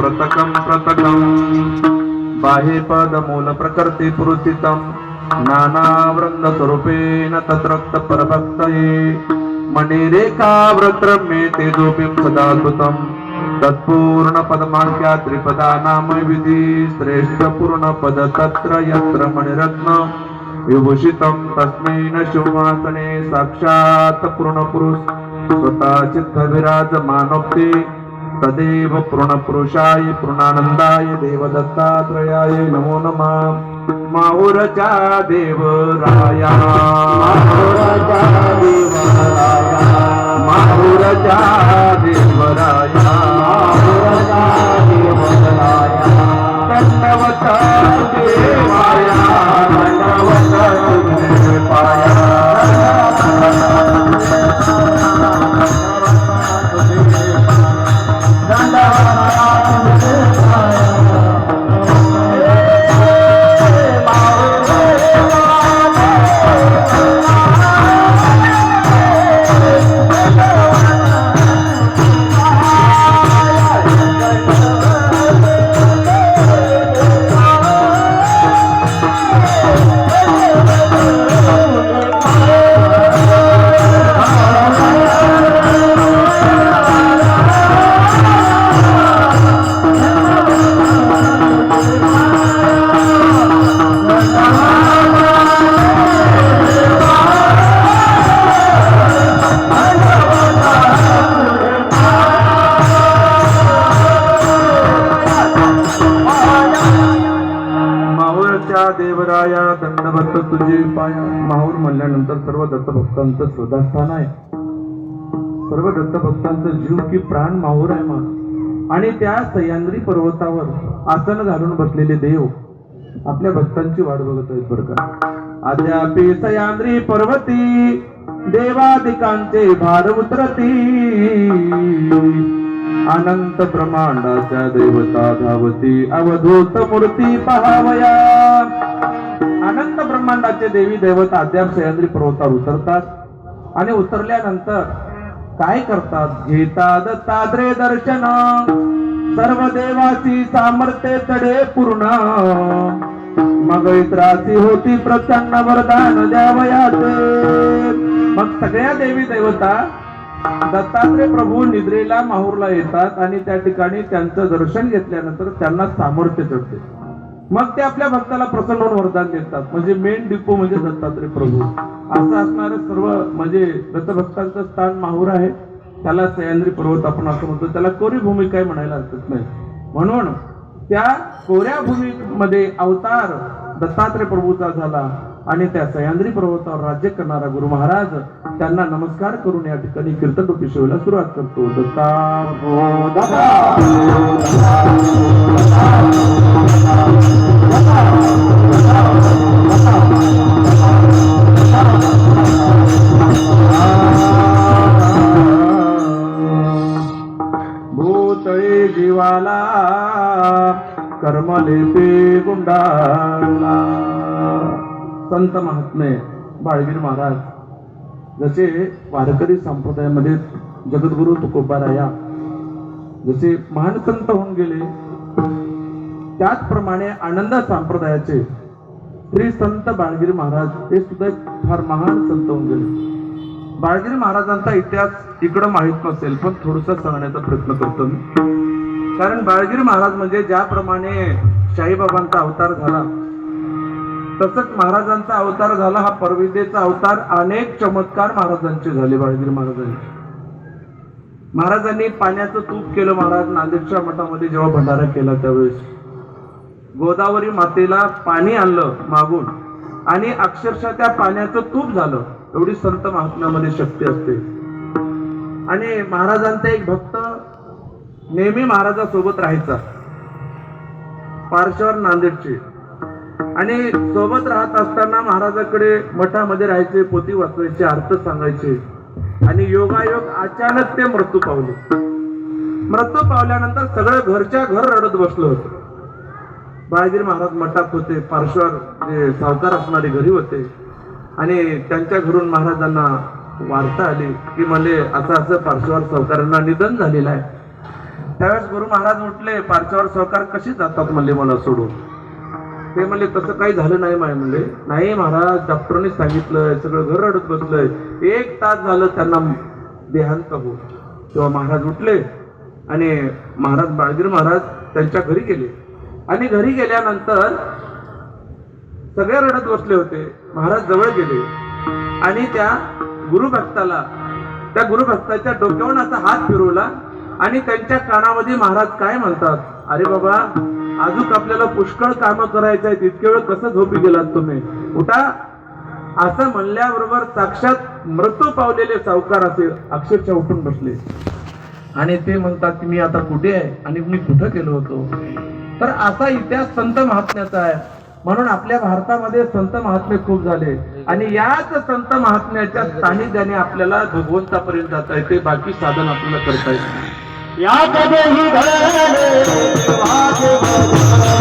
प्रतकं प्रतकं बाहे पदमूल प्रकृती पुरुषितं नानावृन्दस्वरूपेण तत्रक्तपरभक्तये मणिरेखाव्रत्रम्ये तेजोपिं सदाद्भुतं तत्पूर्णपदमाख्या त्रिपदा नाम विधि श्रेष्ठपूर्णपद तत्र यत्र मणिरत्न विभूषितं तस्मै न शिवमासने साक्षात् पूर्णपुरुष स्वतः चित्तविराजमानोक्ते। तदेव पूर्णपुरुषाय पूर्णानंदाय देवदत्तात्रयाय नमो नमः। माहुरच्या देवराया माहुरच्या देवराया माहुरच्या देवराया तुझे पाया माहूर म्हणल्यानंतर सर्व दत्तभक्तांचं श्रद्धास्थान आहे. सर्व दत्तभक्तांचं जीव की प्राण माहूर आहे मा आणि त्या सह्याद्री पर्वतावर आसन घालून बसलेले देव आपल्या भक्तांची वाट बघत आहेत बरं का. अद्यापि सह्याद्री पर्वती देवादिकांचे भार उतरती. अनंत ब्रह्मांडाच्या देवता धावती अवधूत मूर्ती पहावया. ब्रह्मांडाचे देवी देवता अद्याप सह्याद्री पर्वतावर उतरतात आणि उतरल्यानंतर काय करतात? घेतात ताद्रे दर्शन. सर्व देवाची सामर्थ्य तडे पूर्ण. मग त्रासी होती प्रसन्न वरदान द्यावयाचे मग सगळ्या देवी देवता दत्तात्रय प्रभू निद्रेला माहूरला येतात आणि त्या ठिकाणी त्यांचं दर्शन घेतल्यानंतर त्यांना सामर्थ्य चढते. मग ते आपल्या भक्ताला प्रसन्न होऊन वरदान देतात. म्हणजे मेन डिपो म्हणजे दत्तात्रय प्रभू. असं असणारं सर्व म्हणजे दत्तभक्तांचं स्थान माहूर आहे. त्याला सह्याद्री पर्वत आपण असं म्हणतो. त्याला कोरी भूमी काय म्हणायला हरकत नाही. म्हणून त्या कोऱ्या भूमीमध्ये अवतार दत्तात्रय प्रभूचा झाला. आणि त्या सह्याद्री पर्वतावर राज्य करणारा गुरु महाराज त्यांना नमस्कार करून या ठिकाणी कीर्तन रूपी सेवेला सुरुवात करतो. दत्ता हो दत्ता भूतळे जीवाला कर्मलेपे संत महात्मे बाळवीर महाराज जसे वारकरी संप्रदायामध्ये जगद्गुरु तुकोबाराया जसे महान संत होऊन गेले त्याचप्रमाणे आनंद संप्रदायाचे श्री संत बाळगिरी महाराज हे सुद्धा फार महान संत होऊन गेले. बाळगिरी महाराजांचा इतिहास इकडं माहीत नसेल पण थोडस सांगण्याचा प्रयत्न करतो मी. कारण बाळगिरी महाराज म्हणजे ज्याप्रमाणे शाहीबाबांचा अवतार झाला तसंच महाराजांचा अवतार झाला हा परविद्येचा अवतार. अनेक चमत्कार महाराजांचे झाले बाळगीर महाराजांचे. महाराजांनी पाण्याचं तूप केलं महाराज नांदेडच्या मठामध्ये जेव्हा भंडारा केला त्यावेळेस. गोदावरी मातेला पाणी आणलं मागून. आणि अक्षरशः त्या पाण्याचं तूप झालं. एवढी संत महात्म्यामध्ये शक्ती असते. आणि महाराजांचा एक भक्त नेहमी महाराजासोबत राहायचा. पार्श्वर नांदेडचे. आणि सोबत राहत असताना महाराजाकडे मठामध्ये राहायचे पोती वाचवायचे अर्थ सांगायचे. आणि योगायोग अचानक ते मृत्यू पावले. मृत्यू पावल्यानंतर सगळं घरच्या घर रडत बसलं होतं. बाळगिरी महाराज मठात होते पार्श्वर जे सावकार असणारे घरी होते. आणि त्यांच्या घरून महाराजांना वार्ता आली की म्हणजे असं असं पार्श्वर सावकारांना निधन झालेलं आहे. त्यावेळेस गुरु महाराज उठले पार्श्वर सावकार कशी जातात म्हणले मला सोडून? ते म्हणले तसं काही झालं नाही माय म्हणले. नाही महाराज डॉक्टरने सांगितलं सगळं घर रडत बसलंय. एक तास झालं त्यांना देहांत हो तेव्हा महाराज उठले आणि महाराज बाळगीर महाराज त्यांच्या घरी गेले. आणि घरी गेल्यानंतर सगळे रडत बसले होते. महाराज जवळ गेले. आणि त्या गुरुभक्ताला त्या गुरुभक्ताच्या डोक्यावरून असा हात फिरवला आणि त्यांच्या कानामध्ये महाराज काय म्हणतात अरे बाबा अजून आपल्याला पुष्कळ काम करायचं आहे तितके वेळ कसं झोपी गेलात तुम्ही? उठा. असं म्हणल्याबरोबर साक्षात मृत्यू पावलेले सावकार असे अक्षरशः उठून बसले. आणि ते म्हणतात की मी आता कुठे आहे? आणि मी कुठं गेलो होतो? तर असा इतिहास संत महात्म्याचा आहे. म्हणून आपल्या भारतामध्ये संत महात्मे खूप झाले. आणि याच संत महात्म्याच्या सानिध्याने आपल्याला भगवंतापर्यंत जाता येते. बाकी साधन आपल्याला करता येत या कधी धरण माझे